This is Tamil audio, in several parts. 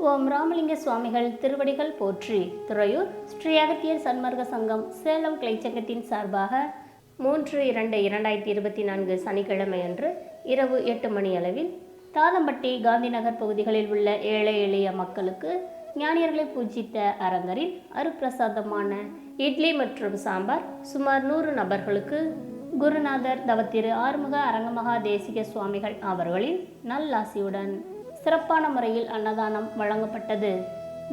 ஓம் ராமலிங்க சுவாமிகள் திருவடிகள் போற்றி. துறையூர் ஸ்ரீ அகத்தியர் சன்மார்க்க சங்கம் சேலம் கிளைச்சங்கத்தின் சார்பாக மூன்று இரண்டு இரண்டாயிரத்தி இருபத்தி நான்கு சனிக்கிழமை அன்று இரவு எட்டு மணி அளவில் தாதம்பட்டி காந்திநகர் பகுதிகளில் உள்ள ஏழை எளிய மக்களுக்கு ஞானியர்களை பூஜித்த அரங்கரில் அருப்பிரசாதமான இட்லி மற்றும் சாம்பார் சுமார் நூறு நபர்களுக்கு குருநாதர் தவத்திரு ஆறுமுக அரங்கமகா தேசிக சுவாமிகள் அவர்களின் நல்லாசியுடன் சிறப்பான முறையில் அன்னதானம் வழங்கப்பட்டது.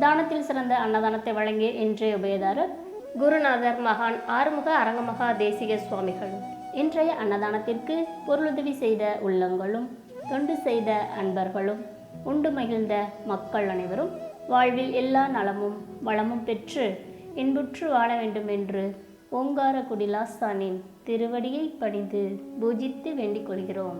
தானத்தில் சிறந்த அன்னதானத்தை வழங்கிய இன்றைய உபயதாரர் குருநாதர் மகான் ஆறுமுக அரங்கமகா தேசிக சுவாமிகள். இன்றைய அன்னதானத்திற்கு பொருளுதவி செய்த உள்ளங்களும் தொண்டு செய்த அன்பர்களும் உண்டு மகிழ்ந்த மக்கள் அனைவரும் வாழ்வில் எல்லா நலமும் வளமும் பெற்று இன்புற்று வாழ வேண்டும் என்று ஓங்கார குடிலாஸ்தானின் திருவடியை பணிந்து பூஜித்து வேண்டிக் கொள்கிறோம்.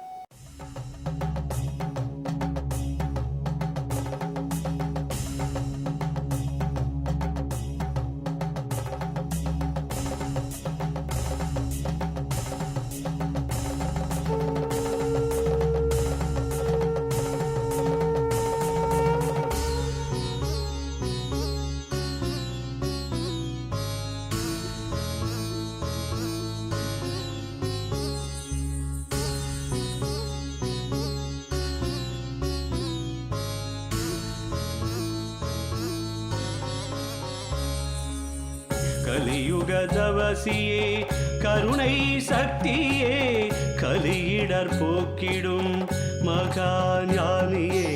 கலியுக தவசியே கருணை சக்தியே கலியிடர் போக்கிடும் மகா ஞானியே.